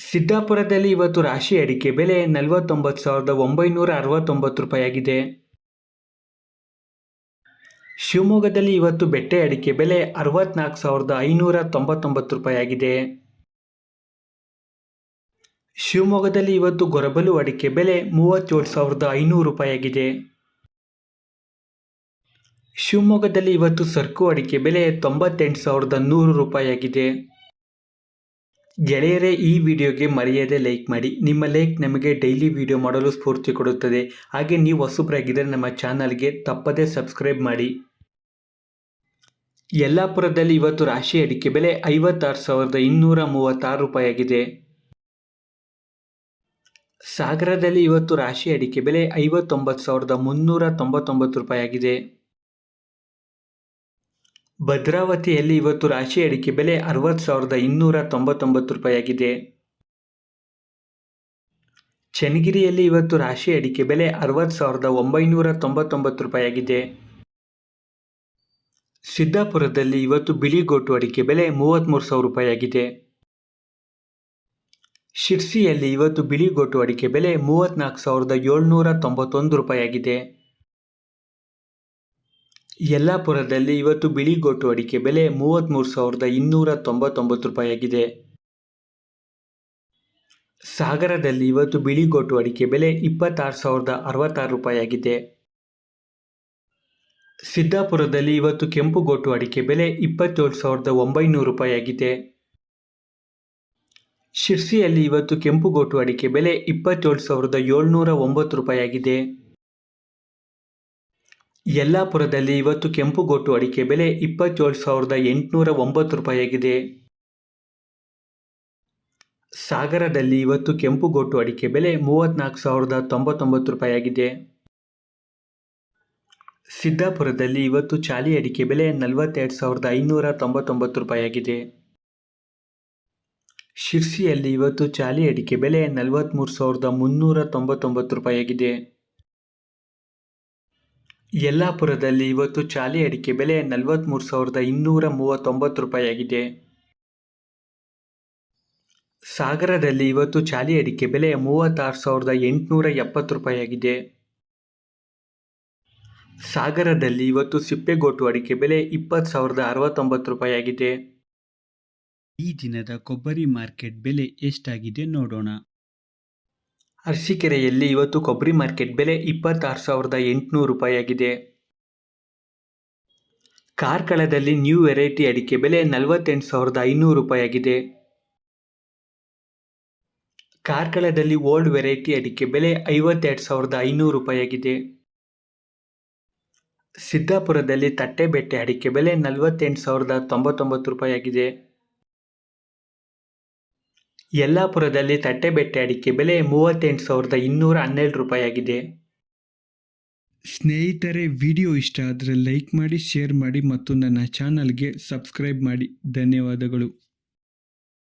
ಸಿದ್ದಾಪುರದಲ್ಲಿ ಇವತ್ತು ರಾಶಿ ಅಡಿಕೆ ಬೆಲೆ ನಲವತ್ತೊಂಬತ್ತು ಸಾವಿರದ ಒಂಬೈನೂರ ಅರವತ್ತೊಂಬತ್ತು ರೂಪಾಯಿ ಆಗಿದೆ ಶಿವಮೊಗ್ಗದಲ್ಲಿ ಇವತ್ತು ಬೆಟ್ಟೆ ಅಡಿಕೆ ಬೆಲೆ ಅರವತ್ನಾಲ್ಕು ಸಾವಿರದ ಐನೂರ ತೊಂಬತ್ತೊಂಬತ್ತು ರೂಪಾಯಿ ಆಗಿದೆ ಶಿವಮೊಗ್ಗದಲ್ಲಿ ಇವತ್ತು ಗೊರಬಲು ಅಡಿಕೆ ಬೆಲೆ ಮೂವತ್ತೇಳು ಸಾವಿರದ ಐನೂರು ರೂಪಾಯಿ ಆಗಿದೆ ಶಿವಮೊಗ್ಗದಲ್ಲಿ ಇವತ್ತು ಸರ್ಕು ಅಡಿಕೆ ಬೆಲೆ ತೊಂಬತ್ತೆಂಟು ಸಾವಿರದ ನೂರು ರೂಪಾಯಿ ಆಗಿದೆ ಗೆಳೆಯರೇ, ಈ ವಿಡಿಯೋಗೆ ಮರೆಯದೆ ಲೈಕ್ ಮಾಡಿ. ನಿಮ್ಮ ಲೈಕ್ ನಮಗೆ ಡೈಲಿ ವಿಡಿಯೋ ಮಾಡಲು ಸ್ಫೂರ್ತಿ ಕೊಡುತ್ತದೆ. ಹಾಗೆ ನೀವು ಹೊಸಬ್ರಾಗಿದ್ದರೆ ನಮ್ಮ ಚಾನಲ್ಗೆ ತಪ್ಪದೇ ಸಬ್ಸ್ಕ್ರೈಬ್ ಮಾಡಿ. ಯಲ್ಲಾಪುರದಲ್ಲಿ ಇವತ್ತು ರಾಶಿ ಅಡಿಕೆ ಬೆಲೆ ಐವತ್ತಾರು ಸಾವಿರದ ಇನ್ನೂರ ಮೂವತ್ತಾರು ರೂಪಾಯಿಯಾಗಿದೆ. ಸಾಗರದಲ್ಲಿ ಇವತ್ತು ರಾಶಿ ಅಡಿಕೆ ಬೆಲೆ ಐವತ್ತೊಂಬತ್ತು ಸಾವಿರದ ಮುನ್ನೂರ ತೊಂಬತ್ತೊಂಬತ್ತು ರೂಪಾಯಿ ಆಗಿದೆ ಭದ್ರಾವತಿಯಲ್ಲಿ ಇವತ್ತು ರಾಶಿ ಅಡಿಕೆ ಬೆಲೆ ಅರವತ್ತು ಸಾವಿರದ ಇನ್ನೂರ ತೊಂಬತ್ತೊಂಬತ್ತು ರೂಪಾಯಿಯಾಗಿದೆ. ಚನ್ನಗಿರಿಯಲ್ಲಿ ಇವತ್ತು ರಾಶಿ ಅಡಿಕೆ ಬೆಲೆ ಅರವತ್ತು ಸಾವಿರದ ಒಂಬೈನೂರ ತೊಂಬತ್ತೊಂಬತ್ತು ರೂಪಾಯಿಯಾಗಿದೆ. ಸಿದ್ದಾಪುರದಲ್ಲಿ ಇವತ್ತು ಬಿಳಿಗೋಟು ಅಡಿಕೆ ಬೆಲೆ ಮೂವತ್ತ್ಮೂರು ಸಾವಿರ ರೂಪಾಯಿಯಾಗಿದೆ. ಶಿರ್ಸಿಯಲ್ಲಿ ಇವತ್ತು ಬಿಳಿಗೋಟು ಅಡಿಕೆ ಬೆಲೆ ಮೂವತ್ತ್ನಾಲ್ಕು ಸಾವಿರದ ಏಳ್ನೂರ ತೊಂಬತ್ತೊಂದು ರೂಪಾಯಿ ಆಗಿದೆ ಯಲ್ಲಾಪುರದಲ್ಲಿ ಇವತ್ತು ಬಿಳಿಗೋಟು ಅಡಿಕೆ ಬೆಲೆ ಮೂವತ್ತ್ಮೂರು ಸಾವಿರದ ಇನ್ನೂರ ತೊಂಬತ್ತೊಂಬತ್ತು ರೂಪಾಯಿಯಾಗಿದೆ. ಸಾಗರದಲ್ಲಿ ಇವತ್ತು ಬಿಳಿಗೋಟು ಅಡಿಕೆ ಬೆಲೆ ಇಪ್ಪತ್ತಾರು ಸಾವಿರದ ಅರವತ್ತಾರು ರೂಪಾಯಿಯಾಗಿದೆ. ಸಿದ್ದಾಪುರದಲ್ಲಿ ಇವತ್ತು ಕೆಂಪುಗೋಟು ಅಡಿಕೆ ಬೆಲೆ ಇಪ್ಪತ್ತೇಳು ಸಾವಿರದ ಒಂಬೈನೂರು ರೂಪಾಯಿಯಾಗಿದೆ. ಶಿರ್ಸಿಯಲ್ಲಿ ಇವತ್ತು ಕೆಂಪುಗೋಟು ಅಡಿಕೆ ಬೆಲೆ ಇಪ್ಪತ್ತೇಳು ಸಾವಿರದ ಏಳ್ನೂರ ಒಂಬತ್ತು ರೂಪಾಯಿ ಆಗಿದೆ ಯಲ್ಲಾಪುರದಲ್ಲಿ ಇವತ್ತು ಕೆಂಪುಗೋಟು ಅಡಿಕೆ ಬೆಲೆ ಇಪ್ಪತ್ತೇಳು ಸಾವಿರದ ಎಂಟುನೂರ ಒಂಬತ್ತು ರೂಪಾಯಿಯಾಗಿದೆ. ಸಾಗರದಲ್ಲಿ ಇವತ್ತು ಕೆಂಪುಗೋಟು ಅಡಿಕೆ ಬೆಲೆ ಮೂವತ್ತ್ನಾಲ್ಕು ಸಾವಿರದ ತೊಂಬತ್ತೊಂಬತ್ತು ರೂಪಾಯಿ ಆಗಿದೆ ಸಿದ್ದಾಪುರದಲ್ಲಿ ಇವತ್ತು ಚಾಲಿ ಅಡಿಕೆ ಬೆಲೆ ನಲವತ್ತೆರಡು ಸಾವಿರದ ಐನೂರ ತೊಂಬತ್ತೊಂಬತ್ತು ರೂಪಾಯಿ ಆಗಿದೆ ಶಿರ್ಸಿಯಲ್ಲಿ ಇವತ್ತು ಚಾಲಿ ಅಡಿಕೆ ಬೆಲೆ ನಲವತ್ತ್ಮೂರು ಸಾವಿರದ ಮುನ್ನೂರ ತೊಂಬತ್ತೊಂಬತ್ತು ರೂಪಾಯಿ ಆಗಿದೆ ಯಲ್ಲಾಪುರದಲ್ಲಿ ಇವತ್ತು ಚಾಲಿ ಅಡಿಕೆ ಬೆಲೆ ನಲವತ್ತ್ಮೂರು ಸಾವಿರದ ಇನ್ನೂರ ಮೂವತ್ತೊಂಬತ್ತು ರೂಪಾಯಿ ಆಗಿದೆ ಸಾಗರದಲ್ಲಿ ಇವತ್ತು ಚಾಲಿ ಅಡಿಕೆ ಬೆಲೆ ಮೂವತ್ತಾರು ಸಾವಿರದ ಎಂಟುನೂರ ಎಪ್ಪತ್ತು ರೂಪಾಯಿ ಆಗಿದೆ ಸಾಗರದಲ್ಲಿ ಇವತ್ತು ಸಿಪ್ಪೆಗೋಟು ಅಡಿಕೆ ಬೆಲೆ ಇಪ್ಪತ್ತು ಸಾವಿರದ ಅರವತ್ತೊಂಬತ್ತು ರೂಪಾಯಿ ಆಗಿದೆ ಈ ದಿನದ ಕೊಬ್ಬರಿ ಮಾರ್ಕೆಟ್ ಬೆಲೆ ಎಷ್ಟಾಗಿದೆ ನೋಡೋಣ. ಅರಸೀಕೆರೆಯಲ್ಲಿ ಇವತ್ತು ಕೊಬ್ಬರಿ ಮಾರ್ಕೆಟ್ ಬೆಲೆ ಇಪ್ಪತ್ತಾರು ಸಾವಿರದ ಎಂಟುನೂರು ರೂಪಾಯಿಯಾಗಿದೆ. ಕಾರ್ಕಳದಲ್ಲಿ ನ್ಯೂ ವೆರೈಟಿ ಅಡಿಕೆ ಬೆಲೆ ನಲವತ್ತೆಂಟು ಸಾವಿರದ ಐನೂರು ರೂಪಾಯಿಯಾಗಿದೆ. ಕಾರ್ಕಳದಲ್ಲಿ ಓಲ್ಡ್ ವೆರೈಟಿ ಅಡಿಕೆ ಬೆಲೆ ಐವತ್ತೆರಡು ಸಾವಿರದ ಐನೂರು ರೂಪಾಯಿಯಾಗಿದೆ. ಸಿದ್ದಾಪುರದಲ್ಲಿ ತಟ್ಟೆಬೆಟ್ಟೆ ಅಡಿಕೆ ಬೆಲೆ ನಲವತ್ತೆಂಟು ಸಾವಿರದ ತೊಂಬತ್ತೊಂಬತ್ತು ರೂಪಾಯಿ ಆಗಿದೆ ಯಲ್ಲಾಪುರದಲ್ಲಿ ತಟ್ಟೆಬೆಟ್ಟೆ ಅಡಿಕೆ ಬೆಲೆ ಮೂವತ್ತೆಂಟು ಸಾವಿರದ ಇನ್ನೂರ ಹನ್ನೆರಡು ರೂಪಾಯಿಯಾಗಿದೆ. ಸ್ನೇಹಿತರೆ, ವಿಡಿಯೋ ಇಷ್ಟ ಆದರೆ ಲೈಕ್ ಮಾಡಿ, ಶೇರ್ ಮಾಡಿ ಮತ್ತು ನನ್ನ ಚಾನಲ್ಗೆ ಸಬ್ಸ್ಕ್ರೈಬ್ ಮಾಡಿ. ಧನ್ಯವಾದಗಳು.